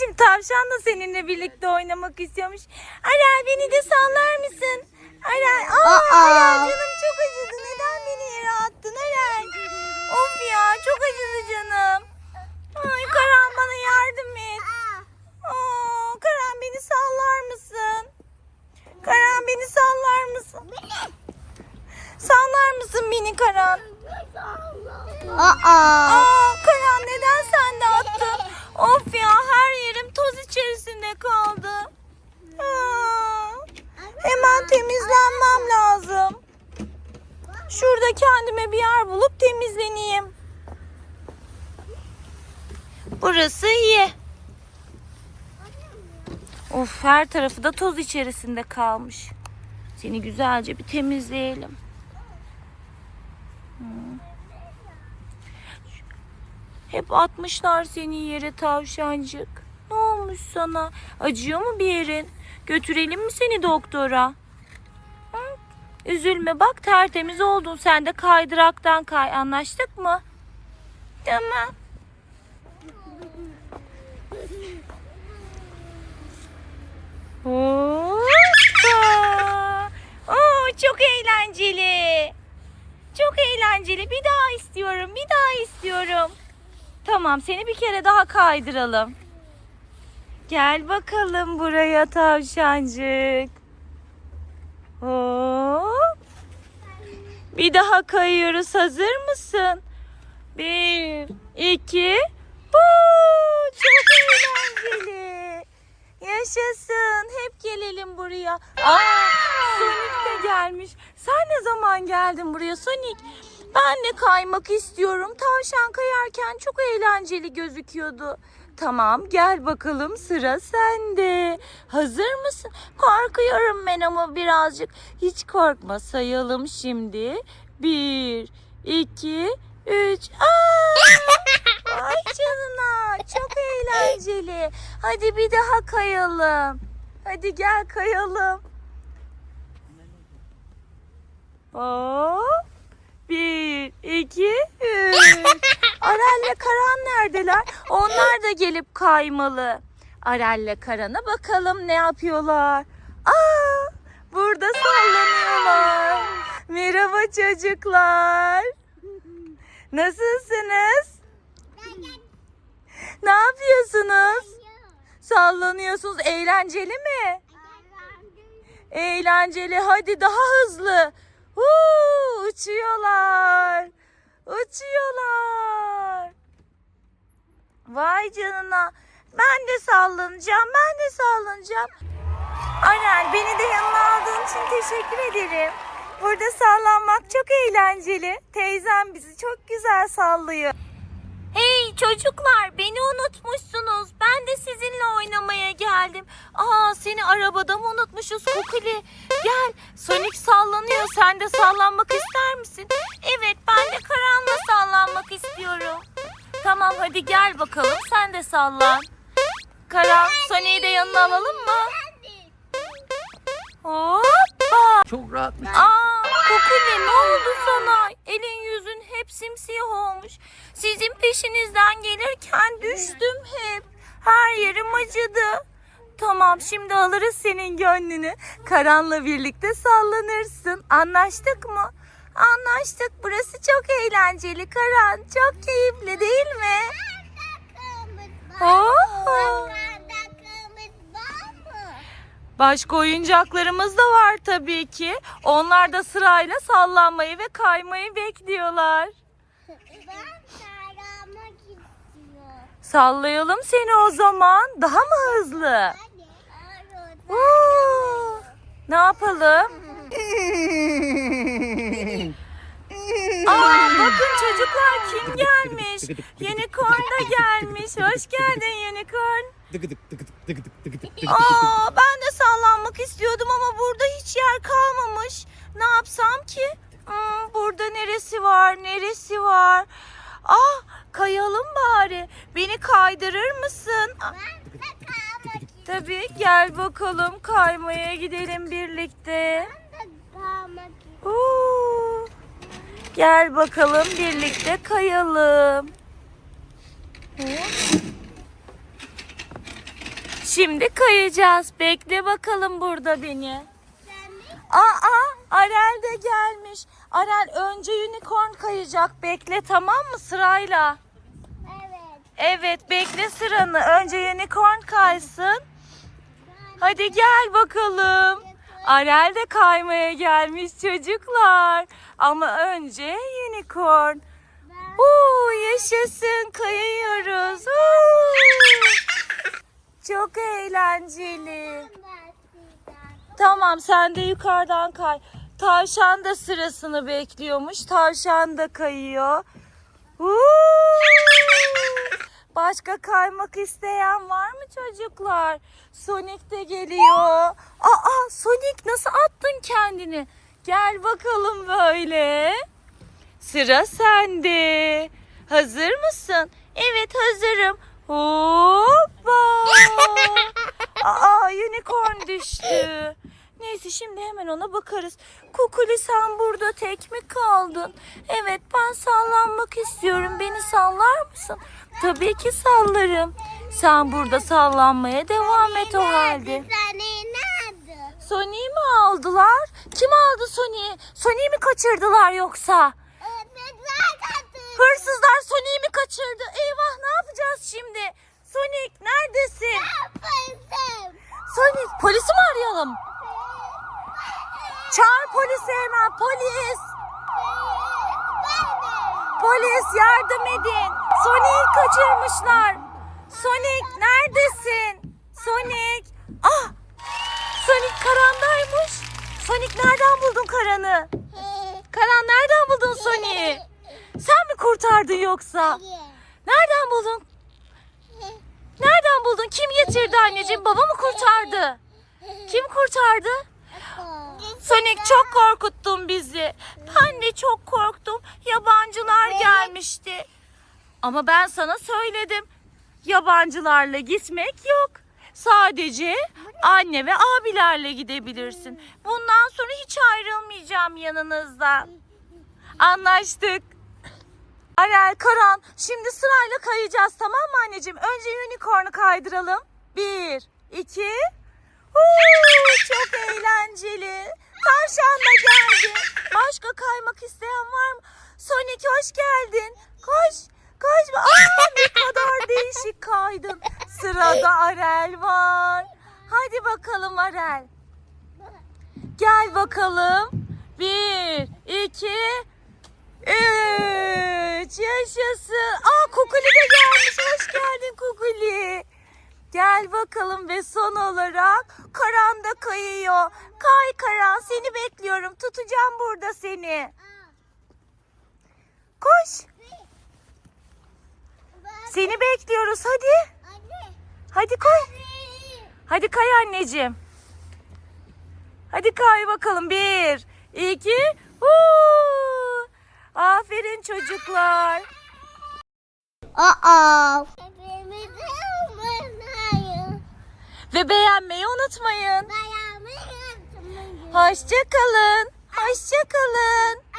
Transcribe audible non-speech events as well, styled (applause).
Anneciğim tavşan da seninle birlikte oynamak istiyormuş. Aral beni de sallar mısın? Aral, aa, Aa. Canım çok acıdı. Neden beni yere attın Aral? Of ya çok acıdı canım. Ay Karan bana yardım et. Aa, Karan beni sallar mısın? Karan beni sallar mısın? Sallar mısın beni Karan? Aa. Aa Karan neden sen de attın? Of ya her yerim toz içerisinde kaldı. Aa, hemen temizlenmem lazım. Şurada kendime bir yer bulup temizleneyim. Burası iyi. Of her tarafı da toz içerisinde kalmış. Seni güzelce bir temizleyelim. Hep atmışlar seni yere tavşancık. Ne olmuş sana? Acıyor mu bir yerin? Götürelim mi seni doktora? Hı? Üzülme bak tertemiz oldun. Sen de kaydıraktan kay. Anlaştık mı? Tamam. Hoppa. Oo, çok eğlenceli. Çok eğlenceli. Bir daha istiyorum. Bir daha istiyorum. Tamam seni bir kere daha kaydıralım. Gel bakalım buraya tavşancık. Hop. Bir daha kayıyoruz. Hazır mısın? Bir, iki. Huu, çok eğlenceli. Yaşasın. Hep gelelim buraya. Aa, Sonic de gelmiş. Sen ne zaman geldin buraya Sonic? Ben de kaymak istiyorum. Tavşan kayarken çok eğlenceli gözüküyordu. Tamam gel bakalım sıra sende. Hazır mısın? Korkuyorum ben ama birazcık. Hiç korkma sayalım şimdi. Bir, iki, üç. Aa! (laughs) Ay canına çok eğlenceli. Hadi bir daha kayalım. Hadi gel kayalım. Hop. Bir, iki, üç. (laughs) Arel'le Karan neredeler? Onlar da gelip kaymalı. Arel'le Karan'a bakalım ne yapıyorlar. Aa, burada sallanıyorlar. Merhaba çocuklar. Nasılsınız? Ne yapıyorsunuz? Sallanıyorsunuz. Eğlenceli mi? Eğlenceli. Hadi daha hızlı. Huu, uçuyorlar. Uçuyorlar. Vay canına. Ben de sallanacağım. Ben de sallanacağım. Arel beni de yanına aldığın için teşekkür ederim. Burada sallanmak çok eğlenceli. Teyzem bizi çok güzel sallıyor. Hey çocuklar beni unutmuşsunuz. Ben de sizinle oynamaya geldim. Aa seni arabada mı unutmuşuz Kukuli? Gel Sonic sallanıyor. Sen de sallanmak ister misin? Evet ben de Karan'la sallanmak istiyorum. Tamam hadi gel bakalım sen de sallan. Karan Sonic'i de yanına alalım mı? Hoppa. Çok rahatmış. Aa, Kokuli ne oldu sana? Elin yüzün hep simsiyah olmuş. Sizin peşinizden gelirken düştüm hep. Her yerim acıdı. Tamam şimdi alırız senin gönlünü. Karan'la birlikte sallanırsın. Anlaştık mı? Anlaştık. Burası çok eğlenceli Karan. Çok keyifli değil mi? Oo. Başka oyuncaklarımız da var tabii ki. Onlar da sırayla sallanmayı ve kaymayı bekliyorlar. Sallayalım seni o zaman. Daha mı hızlı? Oo, ne yapalım? Aa, bakın çocuklar kim gelmiş? Unicorn da gelmiş. Hoş geldin Unicorn. Aa, ben de sallanmak istiyordum ama burada hiç yer kalmamış. Ne yapsam ki? Hmm, burada neresi var? Neresi var? Ah, kayalım bari. Beni kaydırır mısın? Ah, Tabii gel bakalım kaymaya gidelim birlikte. Oo, gel bakalım birlikte kayalım. Şimdi kayacağız. Bekle bakalım burada beni. Aa, Arel de gelmiş. Arel önce unicorn kayacak. Bekle tamam mı sırayla? Evet. Evet bekle sıranı. Önce unicorn kaysın. Hadi gel bakalım. Arel de kaymaya gelmiş çocuklar. Ama önce unicorn. Uuu yaşasın kayıyoruz. Uuu. Çok eğlenceli. Tamam sen de yukarıdan kay. Tavşan da sırasını bekliyormuş. Tavşan da kayıyor. Uuu. Başka kaymak isteyen var mı çocuklar? Sonic de geliyor. Aa Sonic nasıl attın kendini? Gel bakalım böyle. Sıra sende. Hazır mısın? Evet hazırım. Hoppa. (laughs) Aa unicorn düştü. Neyse şimdi hemen ona bakarız. Kukuli sen burada tek mi kaldın? Evet ben sallanmak istiyorum. Beni sallar mısın? Tabii ki sallarım. Sen burada sallanmaya devam et o halde. Sony'yi mi aldılar? Kim aldı Sony'yi? Sony'yi mi kaçırdılar yoksa? Kaçırdı. Hırsızlar Sony'yi mi kaçırdı? Eyvah ne yapacağız şimdi? Sonic neredesin? Sonic polisi mi arayalım? Çağır polisi hemen polis. Polis yardım edin. Sonic'i kaçırmışlar. Sonic neredesin? Sonic. Ah! Sonic karandaymış. Sonic nereden buldun karanı? Karan nereden buldun Sonic'i? Sen mi kurtardın yoksa? Nereden buldun? Nereden buldun? Kim getirdi anneciğim? Baba mı kurtardı? Kim kurtardı? Sonic çok korkuttun bizi. Ben de çok korktum. Yabancılar gelmişti. Ama ben sana söyledim. Yabancılarla gitmek yok. Sadece anne ve abilerle gidebilirsin. Bundan sonra hiç ayrılmayacağım yanınızdan. Anlaştık. Arel, Karan şimdi sırayla kayacağız tamam mı anneciğim? Önce unicorn'u kaydıralım. Bir, iki. Huu, çok eğlenceli. Tavşan da geldi. Başka kaymak isteyen var mı? Sonic hoş geldin. Koş. Koş. Aa, ne kadar (laughs) değişik kaydın. Sırada Arel var. Hadi bakalım Arel. Gel bakalım. Bir, iki, üç. Yaşasın. Aa Kukuli de gelmiş. Hoş geldin Kukuli. Gel bakalım ve son olarak Karan da kayıyor. Kay Karan seni bekliyorum. Tutacağım burada seni. Koş. Seni bekliyoruz hadi. Hadi koy. Hadi kay anneciğim. Hadi kay bakalım. Bir, iki. Huu. Aferin çocuklar. Aa. Ve beğenmeyi unutmayın. Hoşça kalın. Hoşça kalın.